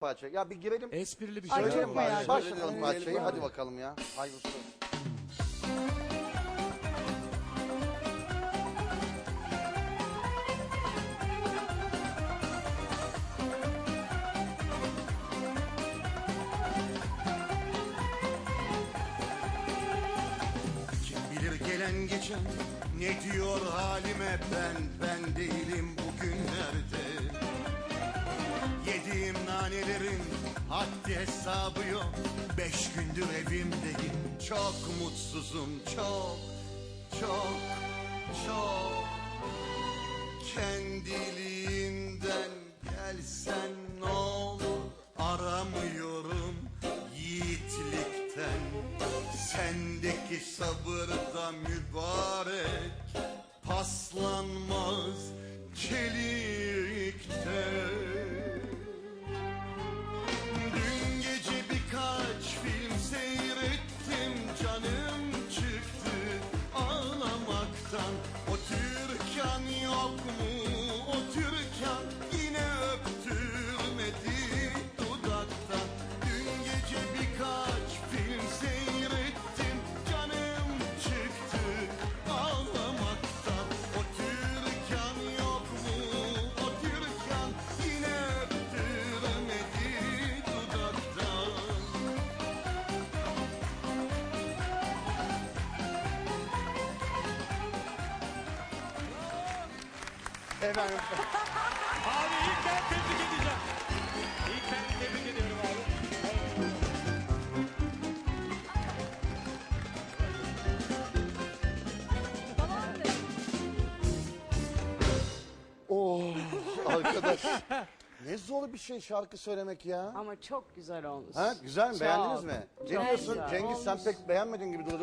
parça. Ya bir girelim. Esprili bir Ay, şey. çok var. merak Başlayalım parçayı. Hadi bakalım ya. Hayırlısı. Kim bilir gelen geçen ne diyor halime ben ben değilim bugünlerde haddi hesabı yok. Beş gündür evimdeyim çok mutsuzum çok çok çok. Kendiliğinden gelsen ne olur? Aramıyorum yiğitlikten. Sendeki sabır da mübarek. Paslanmaz çelikten O tür Efendim. Abi ilk ben tebrik edeceğim. İlk ben tebrik ediyorum abi. Oh arkadaş. Ne zor bir şey şarkı söylemek ya. Ama çok güzel olmuş. Ha güzel mi? Çok, Beğendiniz mi? Ne çok diyorsun güzel. Cengiz sen pek beğenmedin gibi durdu.